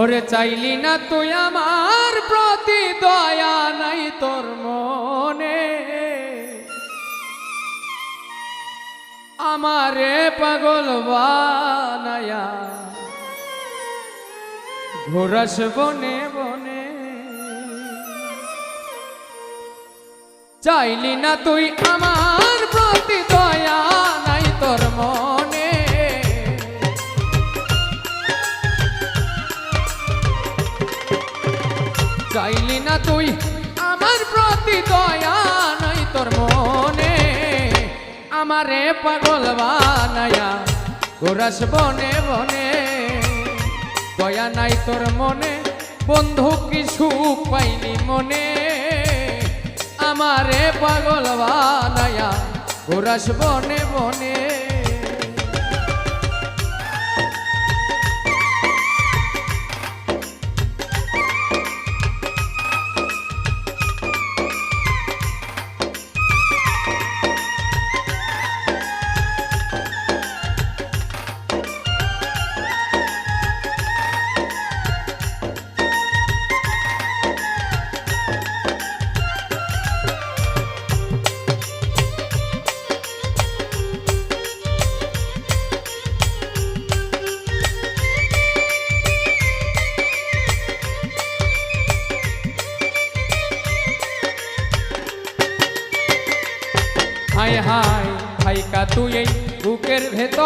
ওরে চাইলি না তুই আমার প্রতি দয়া নাই তোর মনে। আমারে পাগল বানায়া ঘোরাস বনে বনে। চাইলি না তুই আমার প্রতি দয়া আমারে পাগল বানায়া। গোরাস বনে বনে, দয়া নাই তোর মনে, বন্ধু কিছু পাইনি মনে? আমারে পাগল বানায়া, গোরাস বনে বনে হায় হাইকা তুই এই বুকের ভেতর।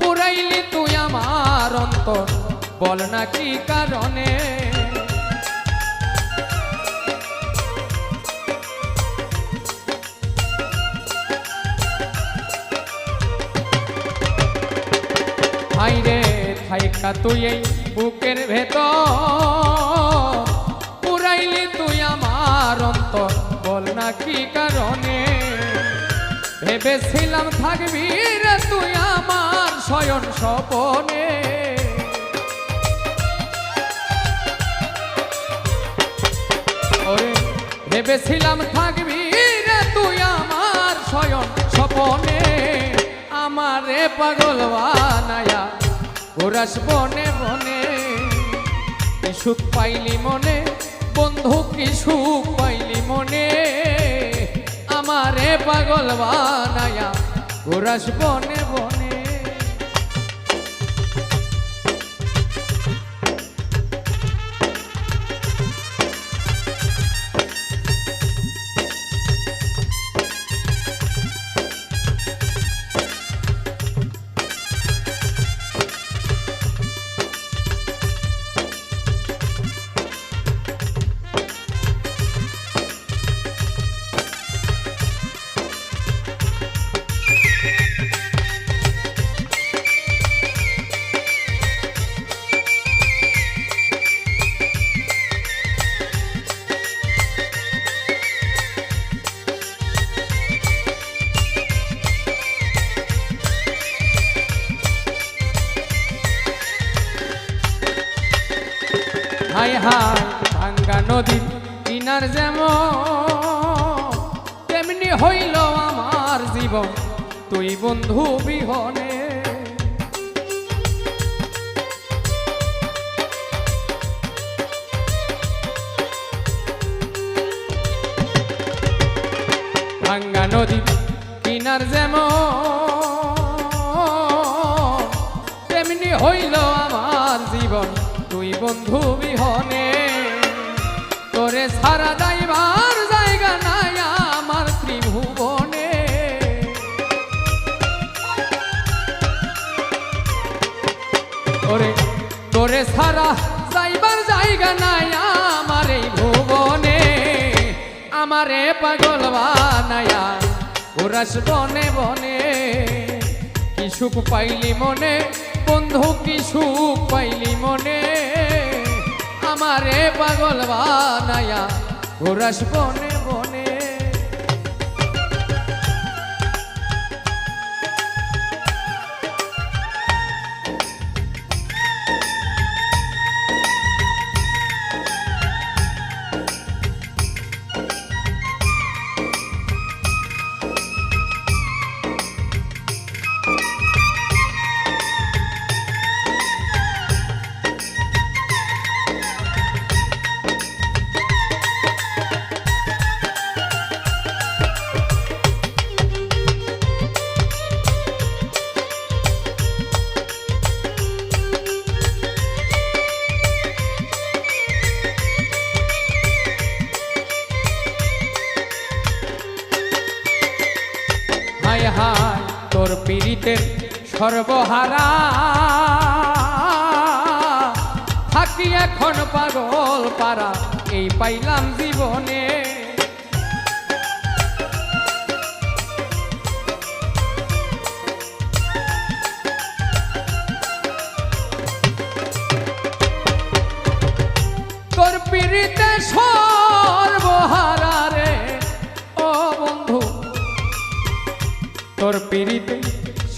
পুরাইলি তুই আমার অন্তর, বল না কি কারণে? হাই রে থাইকা তুই এই বুকের ভেতর। পুরাইলি তুই আমার অন্তর বল না কি কারণে? ভেবেছিলাম থাকবি রে তুই আমার শয়ন স্বপনে। ভেবেছিলাম থাকবি রে তুই আমার শয়ন স্বপনে। আমারে পাগল বানায়া ঘোরাস বনে বনে। সুখ পাইলি মনে? বন্ধু, কি সুখ পাইলি মনে? পাগল বানায়া। ঘোরাস বনে বনে হাই হাই ভাঙ্গা নদীর কিনার যেমন, তেমনি হইল আমার জীবন, তুই বন্ধু বিহনে। ভাঙ্গা নদী, কিনার যেমন, তেমনি হইল আমার বন্ধু বিহনে, তোরে সারা যাইবার জায়গা নাই আমার ত্রিভুবনে। ওরে, তোরে সারা যাইবার জায়গা নাই আমার এই ভুবনে। আমারে পাগল বানায়া ওরাস বনে বনে, কি পাইলি মনে? বন্ধু কি সুখ পাইলি মনে? আমারে পাগল বানায়া ঘোরাস বনে বনে। তোর পীড়িতের সর্বহারা। থাকি এখন পাগল পারা এই পাইলাম জীবনে।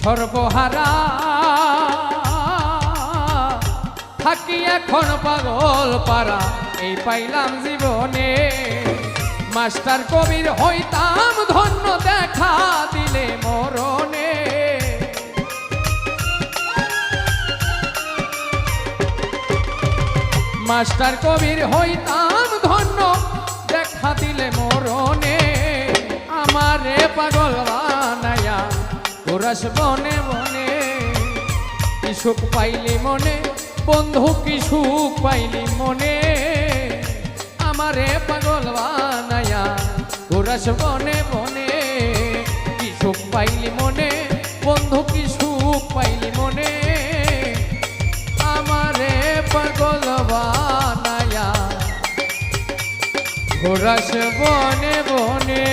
সর্বহারা। থাকি এখন পাগল পারা এই পাইলাম জীবনে। মাস্টার কবির হইতাম ধন্য দেখা দিলে মরণে। মাস্টার কবির হইতাম ধন্য দেখা দিলে মরণে। আমারে পাগল ওরাস বনে বনে কি সুখ পাইলি মনে? বন্ধু, কি সুখ পাইলি মনে? আমারে পাগল বানায়া ওরাস বনে বনে কি সুখ পাইলি মনে? বন্ধু, কি সুখ পাইলি মনে? আমারে পাগল বানায়া ঘোরাস বনে বনে